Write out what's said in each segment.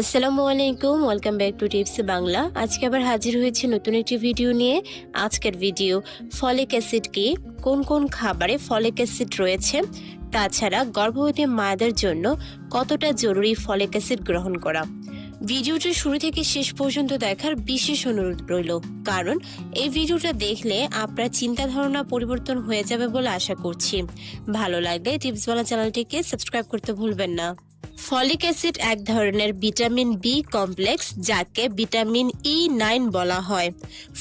আসসালামু আলাইকুম, welcome back to tips Bangla. আজকে আবার হাজির হয়েছে নতুন একটি ভিডিও নিয়ে। আজকের ভিডিও, ফলিক অ্যাসিড কি? কোন কোন খাবারে ফলিক অ্যাসিড রয়েছে? তাছাড়া গর্ভবতী মায়েদের জন্য কতটা জরুরি ফলিক অ্যাসিড গ্রহণ করা? ভিডিওটি শুরু থেকে শেষ পর্যন্ত দেখার বিশেষ অনুরোধ রইল, কারণ এই ভিডিওটা দেখলে আপনার চিন্তা ধারণা পরিবর্তন হয়ে যাবে বলে আশা করছি। ভালো লাগলে টিপসওয়ালা চ্যানেলটিকে সাবস্ক্রাইব করতে ভুলবেন না। ফলিক অ্যাসিড এক ধরনের ভিটামিন বি কমপ্লেক্স, যাকে ভিটামিন ই নাইন বলা হয়।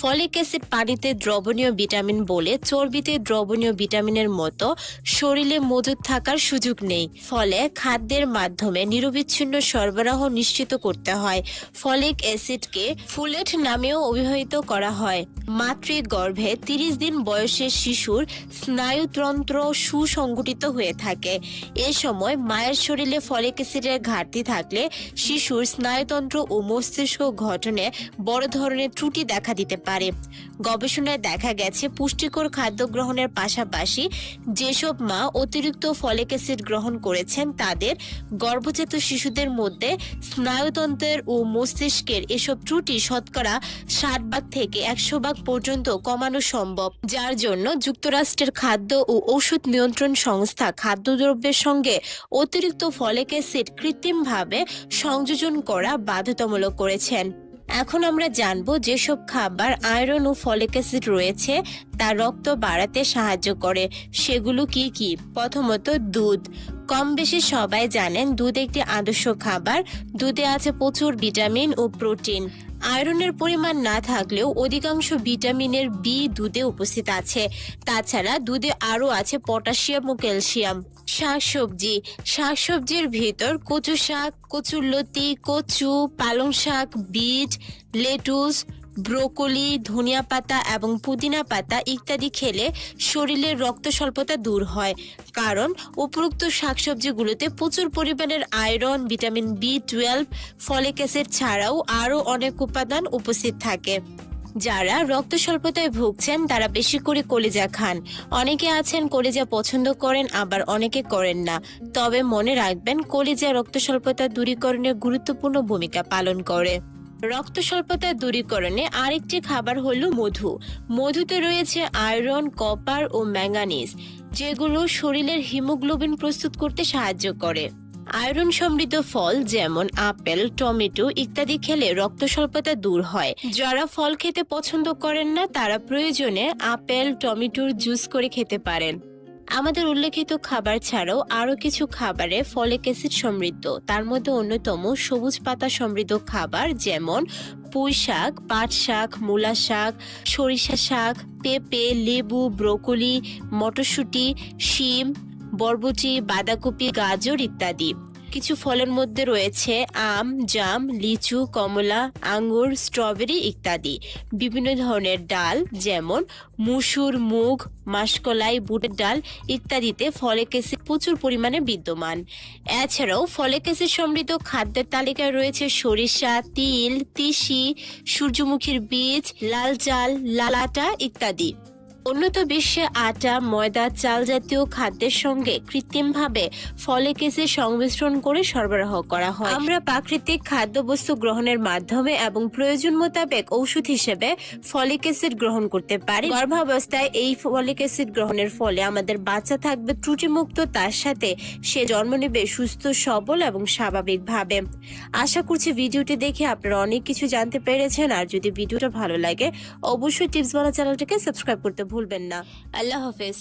ফলিক অ্যাসিড পানিতে দ্রবণীয় ভিটামিন বলে চর্বিতে দ্রবণীয় ভিটামিনের মতো শরীরে মজুদ থাকার সুযোগ নেই। ফলে খাদ্যের মাধ্যমে নিরবিচ্ছিন্ন সরবরাহ নিশ্চিত করতে হয়। ফলিক অ্যাসিডকে ফুলেট নামেও অভিহিত করা হয়। মাতৃগর্ভে তিরিশ দিন বয়সের শিশুর স্নায়ুতন্ত্র সুসংগঠিত হয়ে থাকে। এ সময় মায়ের শরীরে ফলিক অ্যাসিডের ঘাটতি থাকলে শিশুর স্নায়ুতন্ত্র ও মস্তিষ্ক গঠনে বড় ধরনের ত্রুটি দেখা দিতে পারে। গবেষণায় দেখা গেছে, পুষ্টিকর খাদ্য গ্রহণের পাশাপাশি যেসব মা অতিরিক্ত ফলিক অ্যাসিড গ্রহণ করেছেন, তাদের গর্ভজাত শিশুদের মধ্যে স্নায়ুতন্ত্রের ও মস্তিষ্কের এসব ত্রুটি শতকরা ষাট ভাগ থেকে একশো ভাগ পর্যন্ত কমানো সম্ভব। যার জন্য যুক্তরাষ্ট্রের খাদ্য ও ঔষধ নিয়ন্ত্রণ সংস্থা খাদ্যদ্রব্যের সঙ্গে অতিরিক্ত ফলিক অ্যাসিড কৃত্রিমভাবে সংযোজন করা বাধ্যতামূলক করেছেন। এখন আমরা জানব যেসব খাবার আয়রন ও ফলিক অ্যাসিড রয়েছে, তা রক্ত বাড়াতে সাহায্য করে। সেগুলো কি কি? প্রথমত দুধ। কম বেশি সবাই জানেন দুধ একটি আদর্শ খাবার। দুধে আছে প্রচুর ভিটামিন ও প্রোটিন। আয়রনের পরিমাণ না থাকলেও অধিকাংশ ভিটামিনের বি দুধে উপস্থিত আছে। তাছাড়া দুধে আরও আছে পটাশিয়াম ও ক্যালসিয়াম। শাকসবজি। শাকসবজির ভেতর কচু শাক কচুর লতি কচু পালং শাক বিট লেটুস ব্রোকলি, ধনিয়া পাতা এবং পুদিনা পাতা ইত্যাদি খেলে শরীরের রক্ত স্বল্পতা দূর হয়। কারণ, উপরোক্ত শাকসবজিগুলোতে প্রচুর পরিমাণের iron, vitamin B twelve, folic acid ছাড়াও আরও অনেক উপাদান উপস্থিত থাকে। যারা রক্ত স্বল্পতায় ভুগছেন, তারা বেশি করে কলিজা খান। অনেকে আছেন, কলিজা পছন্দ করেন, আবার অনেকে করেন না। তবে মনে রাখবেন, কলিজা রক্ত স্বল্পতা দূরীকরণে গুরুত্বপূর্ণ ভূমিকা পালন করে। রক্ত স্বল্পতা দূরীকরণে আরেকটি খাবার হলো মধু। মধুতে রয়েছে আয়রন, কপার ও ম্যাঙ্গানিজ, যেগুলো শরীরের হিমোগ্লোবিন প্রস্তুত করতে সাহায্য করে। আয়রন সমৃদ্ধ ফল যেমন আপেল, টমেটো ইত্যাদি খেলে রক্ত স্বল্পতা দূর হয়। যারা ফল খেতে পছন্দ করেন না, তারা প্রয়োজনে আপেল, টমেটোর জুস করে খেতে পারেন। আমাদের উল্লেখিত খাবার ছাড়াও আরও কিছু খাবারে ফলিক অ্যাসিড সমৃদ্ধ। তার মধ্যে অন্যতম সবুজ পাতা সমৃদ্ধ খাবার যেমন পুঁই শাক, পাট শাক, মূলা শাক, সরিষা শাক, পেঁপে, লেবু, ব্রোকলি, মটরশুঁটি, শিম, বরবটি, বাঁধাকপি, গাজর ইত্যাদি। কিছু ফলের মধ্যে রয়েছে আম, জাম, লিচু, কমলা, আঙ্গুর, স্ট্রবেরি ইত্যাদি। বিভিন্ন ধরনের ডাল, যেমন মুসুর মুগ, মাসকলাই, বুটের ডাল ইত্যাদিতে ফলিক অ্যাসিড প্রচুর পরিমাণে বিদ্যমান। এছাড়াও ফলিক অ্যাসিড সমৃদ্ধ খাদ্যের তালিকায় রয়েছে সরিষা, তিল, তিসি, সূর্যমুখীর বীজ, লাল চাল, লাল আটা ইত্যাদি। উন্নত বিশ্বে আটা, ময়দা, চাল জাতীয় খাদ্যের সঙ্গে কৃত্রিমভাবে ফলিক অ্যাসিড সংমিশ্রণ করে সরবরাহ করা হয়। আমরা প্রাকৃতিক খাদ্যবস্তু গ্রহণের মাধ্যমে এবং প্রয়োজন মোতাবেক ঔষধ হিসেবে ফলিক অ্যাসিড গ্রহণ করতে পারি। গর্ভাবস্থায় এই ফলিক অ্যাসিড গ্রহণের ফলে আমাদের বাচ্চা থাকবে ত্রুটিমুক্ত, তার সাথে সে জন্ম নেবে সুস্থ, সবল এবং স্বাভাবিকভাবে। আশা করছি ভিডিওটি দেখে আপনারা অনেক কিছু জানতে পেরেছেন। আর যদি ভিডিওটা ভালো লাগে, অবশ্যই টিপস বলা চ্যানেলটিকে সাবস্ক্রাইব করতে ভুলবেন না। আল্লাহ হাফেজ।